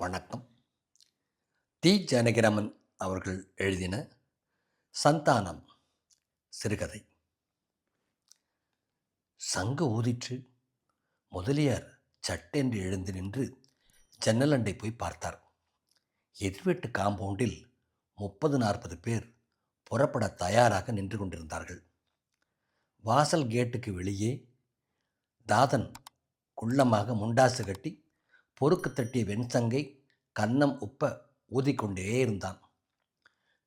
வணக்கம். தி. ஜானகிராமன் அவர்கள் எழுதின சந்தானம் சிறுகதை. சங்கு ஊதிற்று முதலியார் சட்டென்று எழுந்து நின்று ஜன்னலண்டை போய் பார்த்தார். எதிர்வீட்டு காம்பவுண்டில் முப்பது நாற்பது பேர் புறப்பட தயாராக நின்று கொண்டிருந்தார்கள். வாசல் கேட்டுக்கு வெளியே தாதன் குள்ளமாக முண்டாசு கட்டி பொறுக்கு தட்டிய வெண்சங்கை கன்னம் உப்ப ஊதிக்கொண்டே இருந்தான்.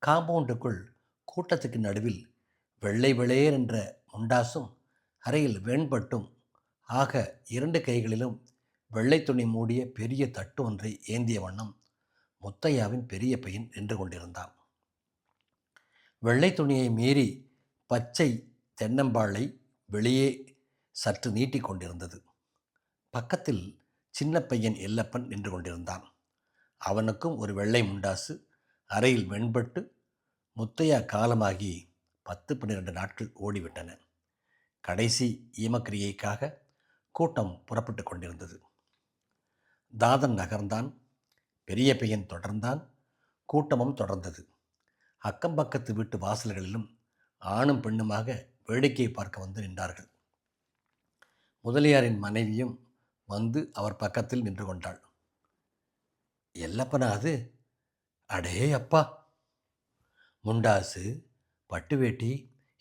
காம்பவுண்டுக்குள் கூட்டத்துக்கு நடுவில் வெள்ளை வெளேர் என்ற முண்டாசும் அறையில் வெண்பட்டும் ஆக இரண்டு கைகளிலும் வெள்ளை துணி மூடிய பெரிய தட்டு ஒன்றை ஏந்திய வண்ணம் முத்தையாவின் பெரிய பையன் நின்று கொண்டிருந்தான். வெள்ளை துணியை மீறி பச்சை தென்னம்பாளை வெளியே சற்று நீட்டிக் கொண்டிருந்தது. பக்கத்தில் சின்ன பையன் எல்லப்பன் நின்று கொண்டிருந்தான். அவனுக்கும் ஒரு வெள்ளை முண்டாசு அறையில் வெண்பட்டு முத்தையா காலமாகி பத்து பன்னிரண்டு நாட்கள் ஓடிவிட்டன. கடைசி ஈமக்கிரியைக்காக கூட்டம் புறப்பட்டு கொண்டிருந்தது. தாதன் நகர்ந்தான் பெரிய பையன் தொடர்ந்தான் கூட்டமும் தொடர்ந்தது. அக்கம் பக்கத்து வீட்டு வாசல்களிலும் ஆணும் பெண்ணுமாக வேடிக்கை பார்க்க வந்து நின்றார்கள். முதலியாரின் மனைவியும் வந்து அவர் பக்கத்தில் நின்று கொண்டாள். எல்லப்பனா அது? அடே அப்பா! முண்டாசு பட்டு வேட்டி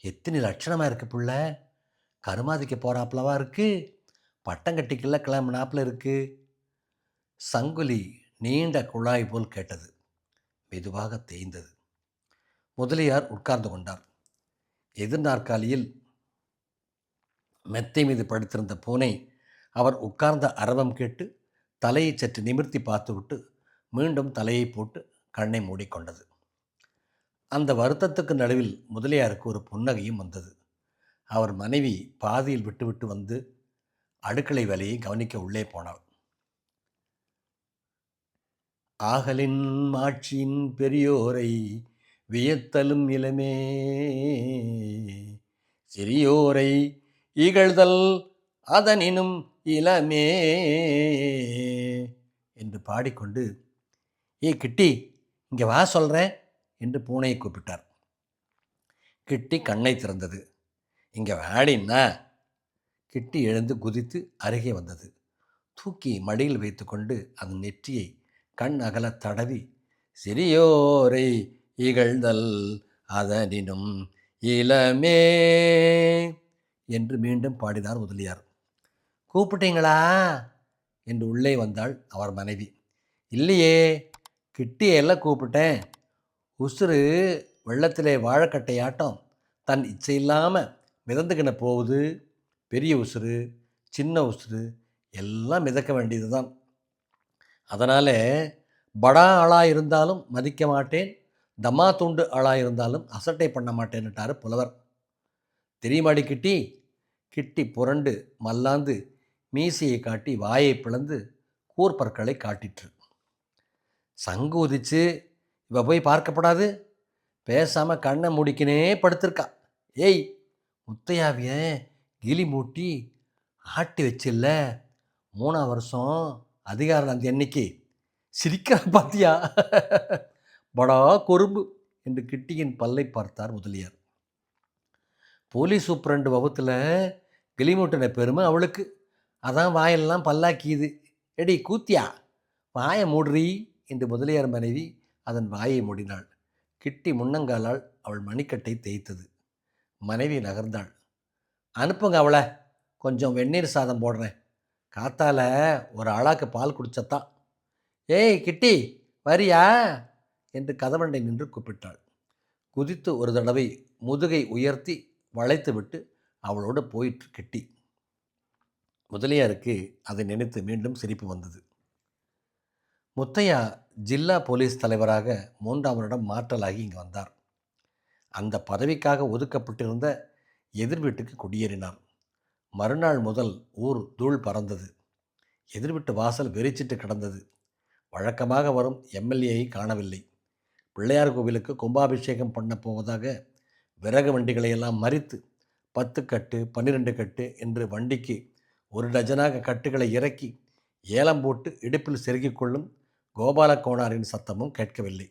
எத்தனை லட்சணமாக இருக்கு புள்ள? கருமாதிக்க போகிறாப்புலவா இருக்கு? பட்டங்கட்டிக்குள்ள கிளம்பினாப்புல இருக்கு? சங்குலி நீண்ட குழாய் போல் கேட்டது. மெதுவாக தேய்ந்தது. முதலியார் உட்கார்ந்து கொண்டார். எதிர் நாற்காலியில் மெத்தை மீது படுத்திருந்த பூனை அவர் உட்கார்ந்த அரவம் கேட்டு தலையை சற்று நிமிர்த்தி பார்த்துவிட்டு மீண்டும் தலையை போட்டு கண்ணை மூடிக்கொண்டது. அந்த வருத்தத்துக்கு நடுவில் முதலியாருக்கு ஒரு புன்னகையும் வந்தது. அவர் மனைவி பாதியில் விட்டுவிட்டு வந்து அடுக்களை வேலையை கவனிக்க உள்ளே போனாள். ஆகலின் மாட்சியின் பெரியோரை வியத்தலும் இளமே சிறியோரை இகழ்தல் அதனினும் இளமே என்று பாடிக்கொண்டு ஏ கிட்டி இங்கே வா சொல்கிறேன் என்று பூனையை கூப்பிட்டார். கிட்டி கண்ணை திறந்தது. இங்கே வாடின்னா கிட்டி எழுந்து குதித்து அருகே வந்தது. தூக்கி மடியில் வைத்துக்கொண்டு அதன் நெற்றியை கண் அகல தடவி சிறியோரை இகழ்தல் அதனினும் இளமே என்று மீண்டும் பாடினார் முதலியார். கூப்பிட்டீங்களா? என்று உள்ளே வந்தாள் அவர் மனைவி. இல்லையே கிட்டியெல்லாம் கூப்பிட்டேன். உசுறு வெள்ளத்திலே வாழைக்கட்டையாட்டம். தன் இச்சையில்லாமல் மிதந்துக்கின போகுது. பெரிய உசுறு சின்ன உசுறு எல்லாம் மிதக்க வேண்டியது தான் அதனால் படா ஆளாக இருந்தாலும் மதிக்க மாட்டேன். தம்மா துண்டு ஆளாக இருந்தாலும் அசட்டை பண்ண மாட்டேன்னுட்டார் புலவர். தெரியுமாடி கிட்டி? கிட்டி புரண்டு மல்லாந்து மீசையை காட்டி வாயை பிளந்து கூர்பற்களை காட்டிற்று. சங்கு உதிச்சு இவ போய் பார்க்கப்படாது. பேசாமல் கண்ணை முடிக்கினே படுத்திருக்கா. ஏய் முத்தையாவிய கிளி மூட்டி ஆட்டி வச்சில்ல. மூணா வருஷம் அதிகாரம் அந்த எண்ணிக்கை சிரிக்கிற பாத்தியா? படா கொரும்பு என்று கிட்டியின் பல்லை பார்த்தார் முதலியார். போலீஸ் சூப்பரண்டு வகுத்தில் கிளிமூட்டின பெருமை அவளுக்கு. அதான் வாயெல்லாம் பல்லாக்கியுது. எடி கூத்தியா? வாயை மூடுறி! என்று முதலியார் மனைவி அதன் வாயை மூடினாள். கிட்டி முன்னங்காலால் அவள் மணிக்கட்டை தேய்த்தது. மனைவி நகர்ந்தாள். அனுப்புங்க அவளை. கொஞ்சம் வெந்நீர் சாதம் போடுறேன். காத்தால ஒரு ஆளாக்கு பால் குடிச்சத்தான். ஏய் கிட்டி வரியா? என்று கதவண்டை நின்று கூப்பிட்டாள். குதித்து ஒரு தடவை முதுகை உயர்த்தி வளைத்து விட்டு அவளோடு போயிற்று கிட்டி. முதலியாருக்கு அதை நினைத்து மீண்டும் சிரிப்பு வந்தது. முத்தையா ஜில்லா போலீஸ் தலைவராக மூன்றாம் வருடம் மாற்றலாகி இங்கே வந்தார். அந்த பதவிக்காக ஒதுக்கப்பட்டிருந்த எதிர் வீட்டுக்கு குடியேறினார் மறுநாள் முதல் ஊர் தூள் பறந்தது. எதிர்விட்டு வாசல் வெறிச்சிட்டு கிடந்தது. வழக்கமாக வரும் எம்எல்ஏயை காணவில்லை. பிள்ளையார் கோவிலுக்கு கும்பாபிஷேகம் பண்ண போவதாக விறகு வண்டிகளை எல்லாம் மறித்து பத்து கட்டு பன்னிரெண்டு கட்டு என்று வண்டிக்கு ஒரு டஜனாக கட்டுகளை இறக்கி ஏலம் போட்டு இடுப்பில் செருகிக் கொள்ளும் கோபால கோணாரின் சத்தமும் கேட்கவில்லை.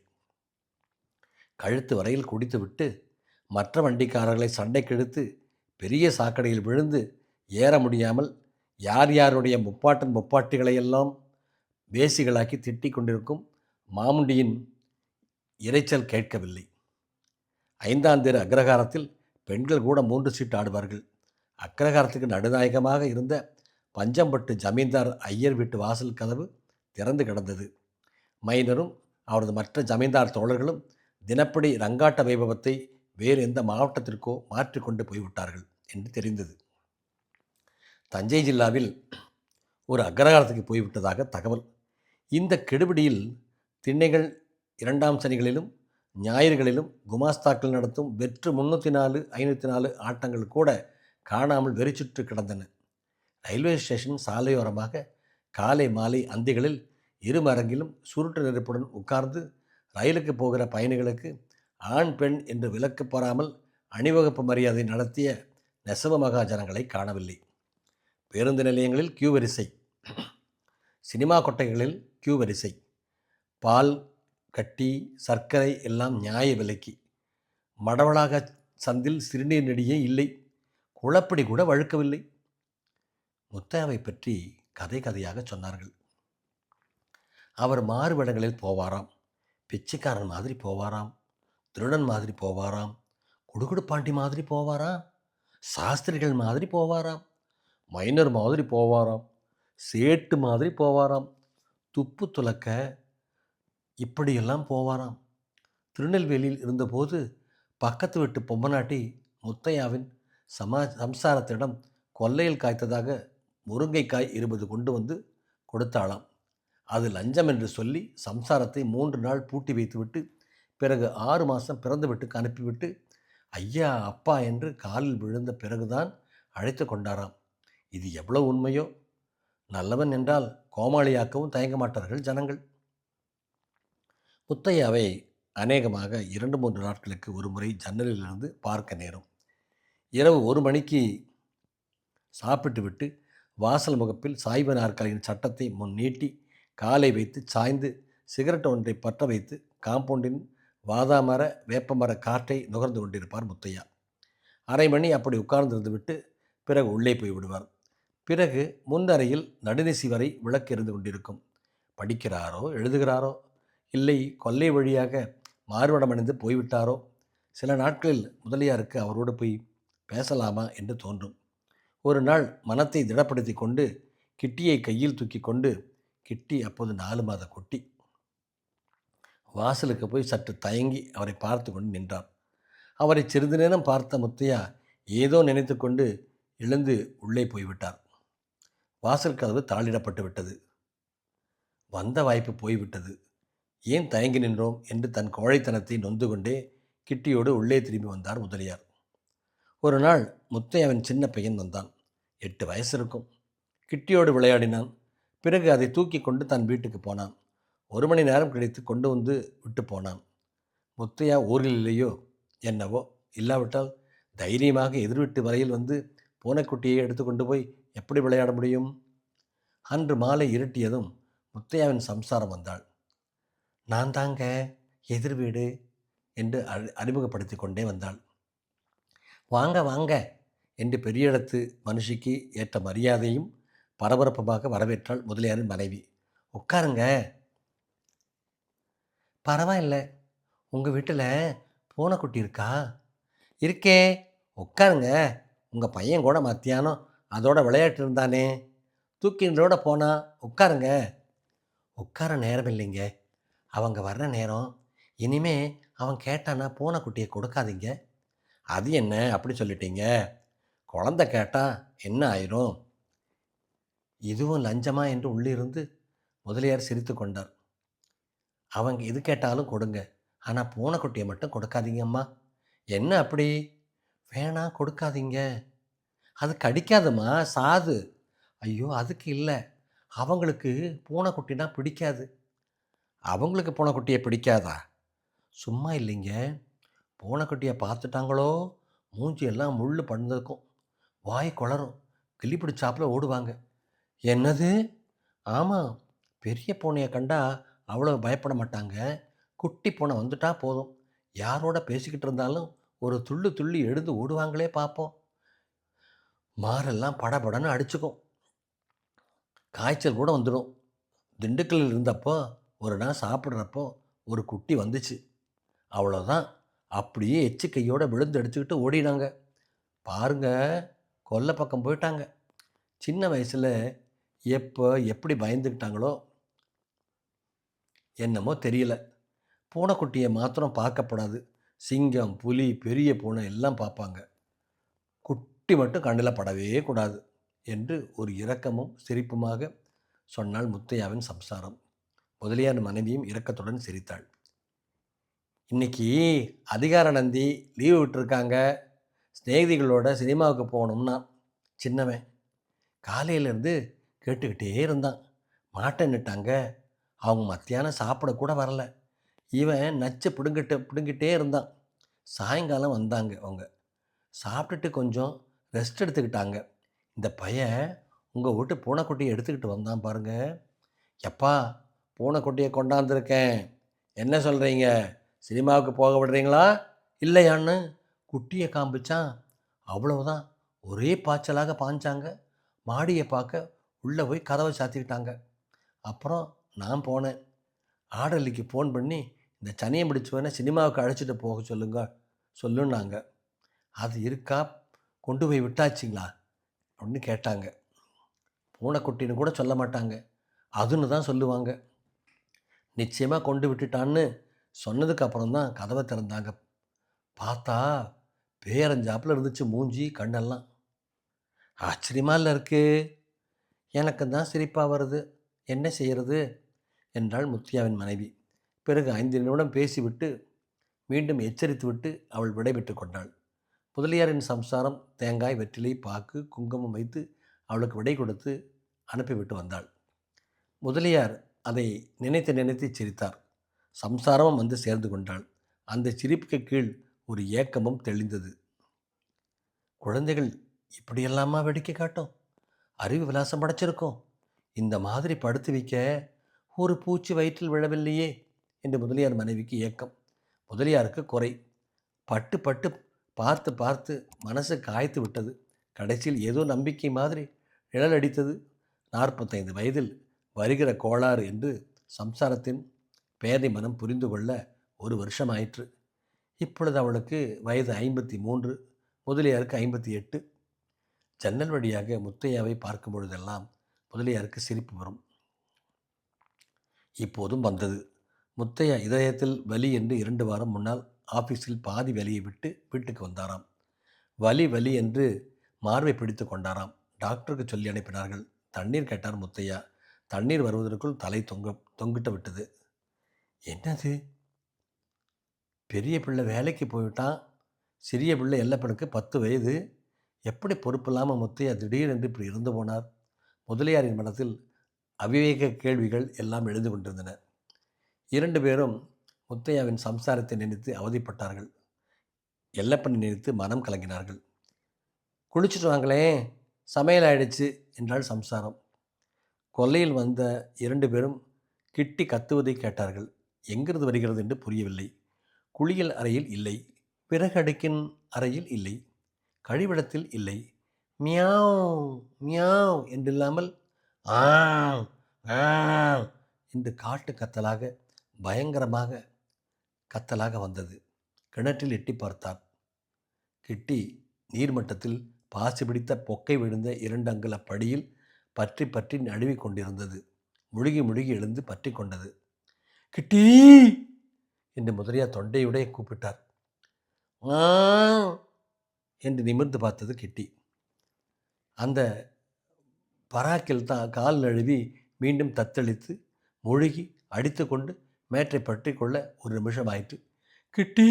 கழுத்து வரையில் குடித்துவிட்டு மற்ற வண்டிக்காரர்களை சண்டைக்கெடுத்து பெரிய சாக்கடையில் விழுந்து ஏற முடியாமல் யார் யாருடைய முப்பாட்டன் முப்பாட்டிகளையெல்லாம் வேசிகளாக்கி திட்டிக் கொண்டிருக்கும் மாமுண்டியின் இரைச்சல் கேட்கவில்லை. ஐந்தாம் தேர் அக்ரகாரத்தில் பெண்கள் கூட மூன்று சீட்டு ஆடுவார்கள். அக்ரகாரத்துக்கு நடுநாயகமாக இருந்த பஞ்சம்பட்டு ஜமீன்தார் ஐயர் வீட்டு வாசல் கதவு திறந்து கிடந்தது. மைனரும் அவரது மற்ற ஜமீன்தார் தோழர்களும் தினப்படி ரங்காட்ட வைபவத்தை வேறு எந்த மாவட்டத்திற்கோ மாற்றிக்கொண்டு போய்விட்டார்கள் என்று தெரிந்தது. தஞ்சை ஜில்லாவில் ஒரு அக்ரகாரத்துக்கு போய்விட்டதாக தகவல். இந்த கெடுபிடியில் திண்ணைகள் இரண்டாம் சனிகளிலும் ஞாயிறுகளிலும் குமாஸ்தாக்கள் நடத்தும் வெற்று முன்னூற்றி நாலு ஐநூற்றி நாலு ஆட்டங்கள் கூட காணாமல் வெறிச்சுற்று கிடந்தன. ரயில்வே ஸ்டேஷன் சாலையோரமாக காலை மாலை அந்திகளில் இருமரங்கிலும் சுருட்டு நெருப்புடன் உட்கார்ந்து ரயிலுக்கு போகிற பயணிகளுக்கு ஆண் பெண் என்று விலக்கு பெறாமல் அணிவகுப்பு மரியாதை நடத்திய நெசவ மகாஜனங்களை காணவில்லை. பேருந்து நிலையங்களில் கியூ வரிசை. சினிமா கொட்டைகளில் கியூ வரிசை. பால் கட்டி சர்க்கரை எல்லாம் நியாய விலைக்கு. மடவளாக சந்தில் சிறுநீர் நெடியே இல்லை. குளப்படி கூட வழுக்கவில்லை. முத்தையாவை பற்றி கதை கதையாக சொன்னார்கள். அவர் மாறுவிடங்களில் போவாராம். பிச்சைக்காரன் மாதிரி போவாராம். திருடன் மாதிரி போவாராம். குடுகுடுப்பாண்டி மாதிரி போவாராம். சாஸ்திரிகள் மாதிரி போவாராம். மைனர் மாதிரி போவாராம். சேட்டு மாதிரி போவாராம். துப்பு துலக்க இப்படியெல்லாம் போவாராம். திருநெல்வேலியில் இருந்தபோது பக்கத்து வீட்டு பொம்மநாட்டி முத்தையாவின் சமா சம்சாரத்திடம் கொல்லையில் காய்த்ததாக முருங்கைக்காய் இருபது கொண்டு வந்து கொடுத்தாளாம். அது லஞ்சம் என்று சொல்லி சம்சாரத்தை மூன்று நாள் பூட்டி வைத்துவிட்டு பிறகு ஆறு மாதம் பிறந்த வீட்டுக்கு அனுப்பிவிட்டு ஐயா அப்பா என்று காலில் விழுந்த பிறகுதான் அழைத்து கொண்டாராம். இது எவ்வளவு உண்மையோ? நல்லவன் என்றால் கோமாளியாக்கவும் தயங்க மாட்டார்கள் ஜனங்கள். முத்தையாவை அநேகமாக இரண்டு மூன்று நாட்களுக்கு ஒரு முறை ஜன்னலிலிருந்து பார்க்க நேரும். இரவு ஒரு மணிக்கு சாப்பிட்டு விட்டு வாசல் முகப்பில் சாய்வு நாற்காலியின் சட்டத்தை முன் நீட்டி காலை வைத்து சாய்ந்து சிகரெட் ஒன்றை பற்ற வைத்து காம்பவுண்டின் வாதாமர வேப்பமர காற்றை நுகர்ந்து கொண்டிருப்பார் முத்தையா. அரை மணி அப்படி உட்கார்ந்திருந்து விட்டு பிறகு உள்ளே போய் விடுவார். பிறகு முன்னறையில் நடுநிசி வரை விளக்கு இருந்து கொண்டிருக்கும். படிக்கிறாரோ எழுதுகிறாரோ இல்லை கொல்லை வழியாக மாறுவடமடைந்து போய்விட்டாரோ சில நாட்களில் முதலியாருக்கு அவரோடு போய் பேசலாமா என்று தோன்றும். ஒரு நாள் மனத்தை திடப்படுத்தி கொண்டு கிட்டியை கையில் தூக்கி கொண்டு கிட்டி அப்போது நாலு மாத குட்டி. வாசலுக்கு போய் சற்று தயங்கி அவரை பார்த்து கொண்டு நின்றார் அவரை சிறிது நேரம் பார்த்த முத்தையா ஏதோ நினைத்து கொண்டு எழுந்து உள்ளே போய்விட்டார் வாசல் கதவு தாளிடப்பட்டு விட்டது. வந்த வாய்ப்பு போய்விட்டது ஏன் தயங்கி நின்றோம்? என்று தன் கோழைத்தனத்தை நொந்து கொண்டே கிட்டியோடு உள்ளே திரும்பி வந்தார் முதலியார். ஒரு நாள் முத்தையாவின் சின்ன பையன் வந்தான். எட்டு வயசு இருக்கும். கிட்டியோடு விளையாடினான். பிறகு அதை தூக்கி கொண்டு தன் வீட்டுக்கு போனான். ஒரு மணி நேரம் கழித்து கொண்டு வந்து விட்டு போனான். முத்தையா ஊரில் இல்லையோ என்னவோ இல்லாவிட்டால் தைரியமாக எதிர்விட்டு வரையில் வந்து பூனைக்குட்டியை எடுத்து கொண்டு போய் எப்படி விளையாட முடியும்? அன்று மாலை இருட்டியதும் முத்தையாவின் சம்சாரம் வந்தாள். நான் தாங்க எதிர் வீடு என்று அறிமுகப்படுத்தி கொண்டே வந்தாள். வாங்க வாங்க என்று பெரிய இடத்து மனுஷிக்கு ஏற்ற மரியாதையும் பரபரப்புமாக வரவேற்றாள் முதலியாரின் மனைவி. உட்காருங்க. பரவாயில்ல. உங்கள் வீட்டில் பூனைக்குட்டி இருக்கா? இருக்கே. உட்காருங்க. உங்கள் பையன் கூட மத்தியானம் அதோட விளையாட்டு இருந்தானே. தூக்கின்றோட போனா உட்காருங்க. உட்கார நேரம் இல்லைங்க. அவங்க வர்ற நேரம். இனிமே அவன் கேட்டானா பூனைக்குட்டியை கொடுக்காதீங்க. அது என்ன அப்படி சொல்லிட்டீங்க? குழந்த கேட்டால் என்ன ஆயிரும்? இதுவும் லஞ்சமா என்று உள்ளிருந்து முதலியார் சிரித்து கொண்டார். அவங்க எது கேட்டாலும் கொடுங்க. ஆனால் பூனைக்குட்டியை மட்டும் கொடுக்காதீங்கம்மா என்ன அப்படி? வேணாம் கொடுக்காதீங்க. அது கடிக்காதும்மா சாது. ஐயோ அதுக்கு இல்லை. அவங்களுக்கு பூனைக்குட்டினா பிடிக்காது. அவங்களுக்கு பூனைக்குட்டியை பிடிக்காதா? சும்மா இல்லைங்க. பூனைக்குட்டியை பார்த்துட்டாங்களோ? மூஞ்சி எல்லாம் முள் பண்ணிருக்கும் வாய் குளரும் கிளி பிடிச்சாப்பில் ஓடுவாங்க. என்னது? ஆமாம் பெரிய பூனையை கண்டா அவ்வளோ பயப்பட மாட்டாங்க. குட்டி பூனை வந்துட்டா போதும். யாரோட பேசிக்கிட்டு இருந்தாலும் ஒரு துள்ளு துள்ளி எழுந்து ஓடுவாங்களே பார்ப்போம் மாரெல்லாம் படபடன்னு அடிச்சுக்கும். காய்ச்சல் கூட வந்துடும். திண்டுக்கல்லில் இருந்தப்போ ஒரு நாள் சாப்பிட்றப்போ ஒரு குட்டி வந்துச்சு. அவ்வளோதான் அப்படியே எச்சிக்கையோடு விழுந்து அடிச்சுக்கிட்டு ஓடினாங்க. பாருங்க கொல்லை பக்கம் போயிட்டாங்க. சின்ன வயசில் எப்போ எப்படி பயந்துக்கிட்டாங்களோ என்னமோ தெரியல. பூனைக்குட்டியை மாத்திரம் பார்க்கப்படாது. சிங்கம் புலி பெரிய பூனை எல்லாம் பார்ப்பாங்க. குட்டி மட்டும் கண்ணில் படவே கூடாது என்று ஒரு இரக்கமும் சிரிப்புமாக சொன்னாள் முத்தையாவின் சம்சாரம். முதலியார் மனைவியும் இரக்கத்துடன் சிரித்தாள். இன்றைக்கி அதிகார நந்தி லீவு விட்டுருக்காங்க. சிநேகிதிகளோட சினிமாவுக்கு போகணும்னா சின்னவன் காலையிலேருந்து கேட்டுக்கிட்டே இருந்தான். மாட்டேன்னுட்டாங்க அவங்க மத்தியானம் சாப்பிட கூட வரல. இவன் நச்சு பிடுங்கிட்டு பிடுங்கிட்டே இருந்தான். சாயங்காலம் வந்தாங்க அவங்க. சாப்பிட்டுட்டு கொஞ்சம் ரெஸ்ட் எடுத்துக்கிட்டாங்க. இந்த பையன் உங்கள் வீட்டு பூனைக்குட்டியை எடுத்துக்கிட்டு வந்தான் பாருங்கள் எப்பா பூனைக்குட்டியை கொண்டாந்துருக்கேன். என்ன சொல்கிறீங்க சினிமாவுக்கு போக விடுறீங்களா? இல்லையான்னு குட்டியை காமிச்சான் அவ்வளவுதான். ஒரே பாய்ச்சலாக பாஞ்சாங்க மாடியை பார்க்க உள்ளே போய் கதவை சாத்திக்கிட்டாங்க. அப்புறம் நான் போனேன். ஆடலிக்கு ஃபோன் பண்ணி இந்த சனியை முடிச்சவனை சினிமாவுக்கு அழைச்சிட்டு போக சொல்லுங்க. சொல்லுன்னாங்க. அது இருக்கா? கொண்டு போய் விட்டாச்சுங்களா? அப்படின்னு கேட்டாங்க. பூனைக்குட்டின்னு கூட சொல்ல மாட்டாங்க. அதுன்னு தான் சொல்லுவாங்க. நிச்சயமாக கொண்டு விட்டுட்டான்னு சொன்னதுக்கு அப்புறம் தான் கதவை திறந்தாங்க. பார்த்தா பேரஞ்சாப்பில் இருந்துச்சு மூஞ்சி கண்ணெல்லாம். ஆச்சரியமா இல்லை இருக்கு. எனக்கு தான் சிரிப்பாக வருது. என்ன செய்கிறது என்றாள் முத்தியாவின் மனைவி. பிறகு ஐந்து நிமிடம் பேசிவிட்டு மீண்டும் எச்சரித்து விட்டு அவள் விடைபெற்று கொண்டாள். முதலியாரின் சம்சாரம் தேங்காய் வெற்றிலை பாக்கு குங்குமம் வைத்து அவளுக்கு விடை கொடுத்து அனுப்பிவிட்டு வந்தாள். முதலியார் அதை நினைத்து நினைத்து சிரித்தார். சம்சாரமும் வந்து சேர்ந்து கொண்டாள். அந்த சிரிப்புக்கு கீழ் ஒரு ஏக்கமும் தெளிந்தது. குழந்தைகள் இப்படியெல்லாமா வெடிக்க காட்டும்? அறிவு விலாசம் படைச்சிருக்கோம். இந்த மாதிரி படுத்து வைக்க ஒரு பூச்சி வயிற்றில் விழவில்லையே என்று முதலியார் மனைவிக்கு ஏக்கம். முதலியாருக்கு குறை. பட்டு பட்டு பார்த்து பார்த்து மனசு காய்த்து விட்டது. கடைசியில் ஏதோ நம்பிக்கை மாதிரி நிழல் அடித்தது. நாற்பத்தைந்து வயதில் வருகிற கோளாறு என்று சம்சாரத்தின் பேதை மனம் புரிந்து கொள்ள ஒரு வருஷம் ஆயிற்று இப்பொழுது அவளுக்கு வயது ஐம்பத்தி மூன்று முதலியாருக்கு ஐம்பத்தி எட்டு ஜன்னல் வழியாக முத்தையாவை பார்க்கும் பொழுதெல்லாம் முதலியாருக்கு சிரிப்பு வரும். இப்போதும் வந்தது. முத்தையா இதயத்தில் வலி என்று இரண்டு வாரம் முன்னால் ஆஃபீஸில் பாதி வலியை விட்டு வீட்டுக்கு வந்தாராம். வலி வலி என்று மார்பை பிடித்து கொண்டாராம். டாக்டருக்கு சொல்லி அனுப்பினார்கள். தண்ணீர் கேட்டார் முத்தையா. தண்ணீர் வருவதற்குள் தலை தொங்க தொங்கிட்டு விட்டது. என்னது? பெரிய பிள்ளை வேலைக்கு போயிட்டான் சிறிய பிள்ளை எல்லப்பனுக்கு பத்து வயது. எப்படி பொறுப்பில்லாமல் முத்தையா திடீரென்று இப்படி இருந்து போனார்? முதலியாரின் மனத்தில் அவிவேக கேள்விகள் எல்லாம் எழுந்து கொண்டிருந்தன. இரண்டு பேரும் முத்தையாவின் சம்சாரத்தை நினைத்து அவதிப்பட்டார்கள். எல்லப்பனை நினைத்து மனம் கலங்கினார்கள். குளிச்சுட்டு வாங்களே சமையல் ஆயிடுச்சு என்றால் சம்சாரம். கொல்லையில் வந்த இரண்டு பேரும் கிட்டி கத்துவதை கேட்டார்கள். எங்கிருந்து வருகிறது என்று புரியவில்லை. குளியல் அறையில் இல்லை. பிறகு அடுக்கின் அறையில் இல்லை. கழிவிடத்தில் இல்லை. மியாவ் மியாவ் என்றில்லாமல் ஆ ஆ என்று காட்டு கத்தலாக பயங்கரமாக கத்தலாக வந்தது. கிணற்றில் எட்டி பார்த்தார். கிட்டி நீர்மட்டத்தில் பாசி பிடித்த பொக்கை விழுந்த இரண்டு அங்குல படியில் பற்றி பற்றி நழுவிக் கொண்டிருந்தது. முழுகி முழுகி எழுந்து பற்றி கொண்டது. கிட்டி! என்று முதலியா தொண்டையுடைய கூப்பிட்டார். ஆ! என்று நிமிர்ந்து பார்த்தது கிட்டி. அந்த பராக்கில் தான் கால் நழுவி மீண்டும் தத்தளித்து முழுகி அடித்து கொண்டு மேற்றை பற்றி கொள்ள ஒரு நிமிஷம் ஆயிற்று கிட்டி!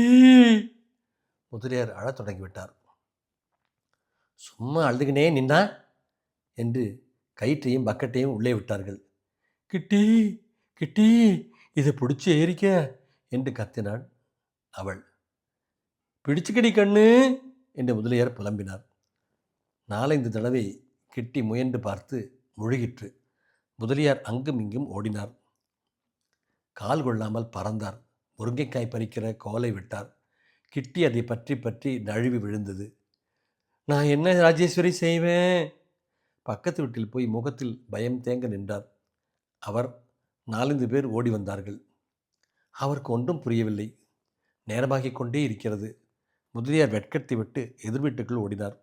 முதலியார் அழத் தொடங்கிவிட்டார். சும்மா அழுதுகினே நின்னா? என்று கயிற்றையும் பக்கெட்டையும் உள்ளே விட்டார்கள். கிட்டி! கிட்டி! இதை பிடிச்சி ஏறிக்க என்று கத்தினாள் அவள். பிடிச்சுக்கடி கண்ணு என்று முதலியார் புலம்பினார். நாலைந்து தடவை கிட்டி முயன்று பார்த்து முழுகிற்று. முதலியார் அங்கும் இங்கும் ஓடினார். கால் கொள்ளாமல் பறந்தார். முருங்கைக்காய் பறிக்கிற கோலை விட்டார். கிட்டி அதை பற்றி பற்றி நழுவி விழுந்தது. நான் என்ன ராஜேஸ்வரி செய்வேன்? பக்கத்து வீட்டில் போய் முகத்தில் பயம் தேங்க நின்றார். அவர் நாலந்து பேர் ஓடி வந்தார்கள். அவருக்கு ஒன்றும் புரியவில்லை. நேரமாகிக் கொண்டே இருக்கிறது. முதலியார் வெட்கத்தை விட்டு எதிர்வீட்டுக்குள் ஓடினார்.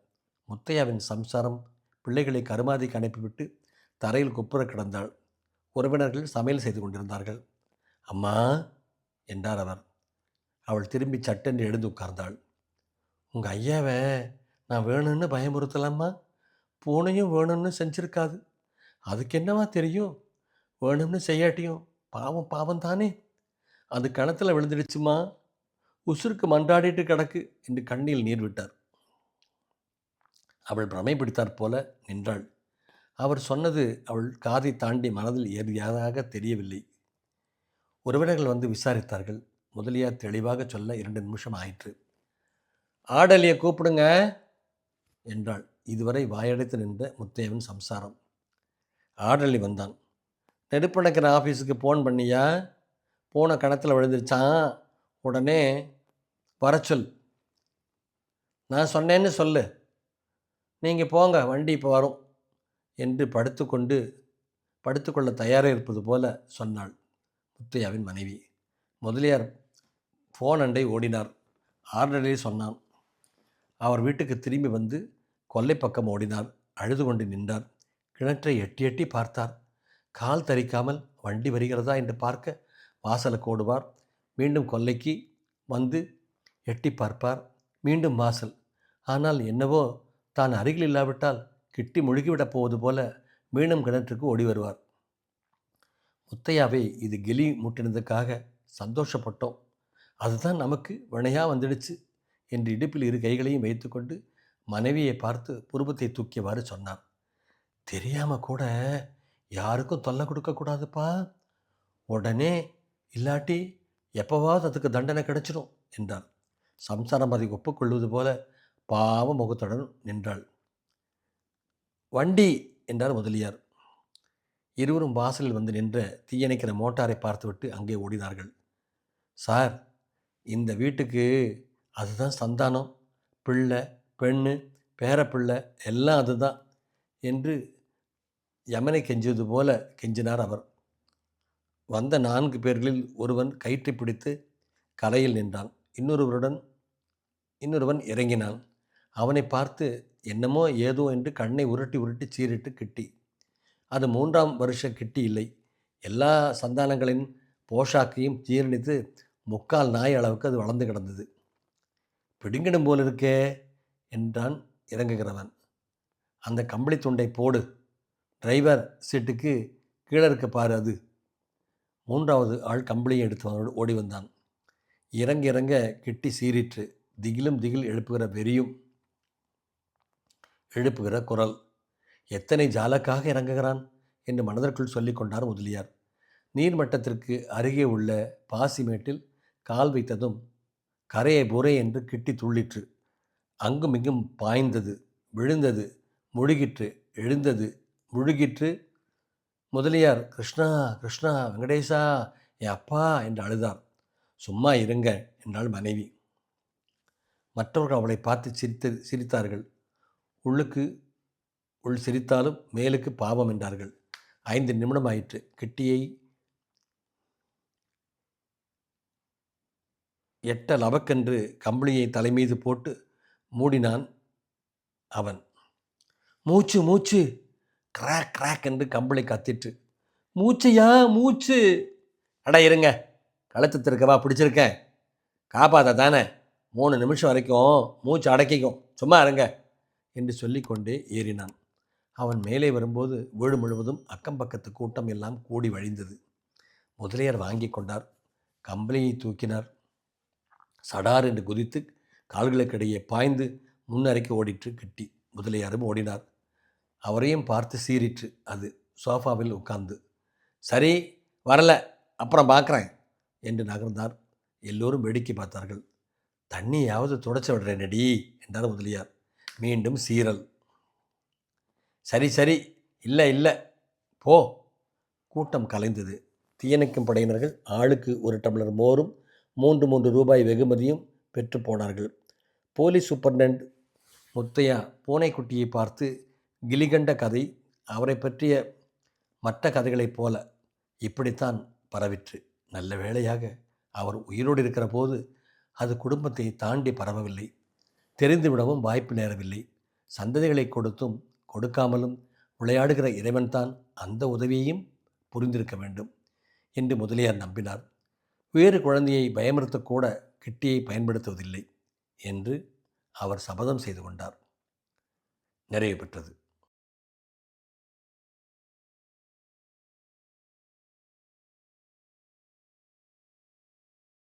முத்தையாவின் சம்சாரம் பிள்ளைகளை கருமாதிக்கு அனுப்பிவிட்டு தரையில் குப்புற கிடந்தாள். உறவினர்கள் சமையல் செய்து கொண்டிருந்தார்கள். அம்மா என்றார் அவர். அவள் திரும்பி சட்டென்று எழுந்து உட்கார்ந்தாள். உங்கள் ஐயாவை நான் வேணும்னு பயமுறுத்தலாமா? பூனையும் வேணும்னு செஞ்சிருக்காது. அதுக்கு என்னவா தெரியும்? வேணும்னு செய்யாட்டியும். பாவம் பாவம் தானே. அது கணத்தில் விழுந்துடுச்சுமா? உசுருக்கு மன்றாடிட்டு கிடக்கு என்று கண்ணில் நீர் விட்டார். அவள் பிரமை பிடித்தாற் போல நின்றாள். அவர் சொன்னது அவள் காதை தாண்டி மனதில் ஏறியதாக தெரியவில்லை. உறவினர்கள் வந்து விசாரித்தார்கள். முதலியார் தெளிவாக சொல்ல இரண்டு நிமிஷம் ஆயிற்று. ஆடலியை கூப்பிடுங்க என்றாள். இதுவரை வாயடைத்து நின்ற முத்தையவன் சம்சாரம். ஆடலி வந்தான். நெருப்பணக்கிற ஆஃபீஸுக்கு ஃபோன் பண்ணியா? போன கணத்தில் விழுந்துருச்சான் உடனே வர சொல். நான் சொன்னேன்னு சொல்லு. நீங்கள் போங்க வண்டி இப்போ வரும் என்று படுத்துக்கொண்டு படுத்துக்கொள்ள தயாராக இருப்பது போல சொன்னாள் முத்தையாவின் மனைவி. முதலியார் ஃபோன் அண்டை ஓடினார். ஆர்டரில் சொன்னான். அவர் வீட்டுக்கு திரும்பி வந்து கொல்லை பக்கம் ஓடினார். அழுது கொண்டு நின்றார். கிணற்றை எட்டி எட்டி பார்த்தார். கால் தரிக்காமல் வண்டி வருகிறதா என்று பார்க்க வாசலுக்கு ஓடுவார் மீண்டும் கொல்லைக்கு வந்து எட்டி பார்ப்பார். மீண்டும் வாசல். ஆனால் என்னவோ தான் அருகில் இல்லாவிட்டால் கிட்டி முழுகிவிடப் போவது போல மீண்டும் கிணற்றுக்கு ஓடி வருவார். முத்தையாவை இது கிளி முட்டினதுக்காக சந்தோஷப்பட்டோம். அதுதான் நமக்கு வினையாக வந்துடுச்சு என்று இடுப்பில் இரு கைகளையும் வைத்துக்கொண்டு மனைவியை பார்த்து புருவத்தை தூக்கியவாறு சொன்னார். தெரியாமல் கூட யாருக்கும் தொல்லை கொடுக்கக்கூடாதுப்பா. உடனே இல்லாட்டி எப்போவாவது அதுக்கு தண்டனை கிடைச்சிடும் என்றார் சம்சாரம் அதை ஒப்புக்கொள்வது போல பாவ முகத்துடன் நின்றாள். வண்டி என்றார் முதலியார். இருவரும் வாசலில் வந்து நின்ற தீயணைக்கிற மோட்டாரை பார்த்துவிட்டு அங்கே ஓடினார்கள். சார் இந்த வீட்டுக்கு அதுதான் சந்தானம். பிள்ளை பெண்ணு பேரப்பிள்ளை எல்லாம் அதுதான் என்று யமனை கெஞ்சுவது போல கெஞ்சினார் அவர். வந்த நான்கு பேர்களில் ஒருவன் கயிற்றை பிடித்து கரையில் நின்றான். இன்னொருவருடன் இன்னொருவன் இறங்கினான். அவனை பார்த்து என்னமோ ஏதோ என்று கண்ணை உருட்டி உருட்டி சீரிட்டு கிட்டி. அது மூன்றாம் வருஷ கிட்டி இல்லை. எல்லா சந்தானங்களின் போஷாக்கையும் ஜீரணித்து முக்கால் நாய் அளவுக்கு அது வளர்ந்து கிடந்தது. பிடுங்கிடும் போல் இருக்கே என்றான் இறங்குகிறவன். அந்த கம்பளி துண்டை போடு டிரைவர் சீட்டுக்கு கீழே இருக்க பாரு அது. மூன்றாவது ஆள் கம்பளியை எடுத்து ஓடி வந்தான். இறங்க இறங்க கிட்டி சீறிற்று. திகிலும் திகில் எழுப்புகிற வெறியும் எழுப்புகிற குரல். எத்தனை ஜாலக்காக இறங்குகிறான் என்று மனதிற்குள் சொல்லிக்கொண்டார் முதலியார். நீர்மட்டத்திற்கு அருகே உள்ள பாசிமேட்டில் கால் வைத்ததும் கரையை புரை என்று கிட்டி துள்ளிற்று. அங்கும் இங்கும் பாய்ந்தது விழுந்தது முழுகிற்று எழுந்தது முழுகிற்று முதலியார் கிருஷ்ணா கிருஷ்ணா வெங்கடேசா என் அப்பா என்று அழுதார் சும்மா இருங்க என்றாள் மனைவி. மற்றவர்கள் அவளை பார்த்து சிரித்து சிரித்தார்கள். உள்ளுக்கு உள் சிரித்தாலும் மேலுக்கு பாவம் என்றார்கள். ஐந்து நிமிடம் ஆயிற்று கிட்டியை எட்ட லவக்கென்று கம்பளியை தலைமீது போட்டு மூடினான் அவன். மூச்சு மூச்சு! கிராக் கிராக் என்று கம்பளை கத்திட்டு மூச்சையா மூச்சு. அட இருங்க கழுத்து திருக்கவா பிடிச்சிருக்கேன். காப்பாத்த தானே மூணு நிமிஷம் வரைக்கும் மூச்சு அடக்கிக்கும் சும்மா இருங்க என்று சொல்லிக்கொண்டே ஏறினான். அவன் மேலே வரும்போது வீடு முழுவதும் அக்கம் பக்கத்து கூட்டம் எல்லாம் கூடி வழிந்தது. முதலியார் வாங்கி கொண்டார் கம்பளியை தூக்கினார். சடார் என்று குதித்து கால்களுக்கிடையே பாய்ந்து முன்னரைக்கு ஓடிட்டு கட்டி முதலியாரும் ஓடினார். அவரையும் பார்த்து சீறிற்று. அது சோஃபாவில் உட்கார்ந்து சரி வரல அப்புறம் பார்க்குறேன் என்று நகர்ந்தார். எல்லோரும் வேடிக்கை பார்த்தார்கள். தண்ணியாவது துடைச்ச விடுறேனடி என்றார் முதலியார். மீண்டும் சீரல் சரி சரி இல்லை இல்லை போ. கூட்டம் கலைந்தது. தீயணைக்கும் படையினர்கள் ஆளுக்கு ஒரு டம்ளர் மோரும் மூன்று மூன்று ரூபாய் வெகுமதியும் பெற்று போனார்கள். போலீஸ் சூப்பர்டென்ட் முத்தையா பூனைக்குட்டியை பார்த்து கிலிகண்ட கதை அவரை பற்றிய மற்ற கதைகளைப் போல இப்படித்தான் பரவிற்று. நல்ல வேளையாக அவர் உயிரோடு இருக்கிற போது அது குடும்பத்தை தாண்டி பரவவில்லை. தெரிந்துவிடவும் வாய்ப்பு நேரவில்லை. சந்ததிகளை கொடுத்தும் கொடுக்காமலும் விளையாடுகிற இறைவன்தான் அந்த உதவியையும் புரிந்திருக்க வேண்டும் என்று முதலியார் நம்பினார். வேறு குழந்தையை பயமுறுத்தக்கூட கிட்டியை பயன்படுத்துவதில்லை என்று அவர் சபதம் செய்து கொண்டார். நிறைவு பெற்றது.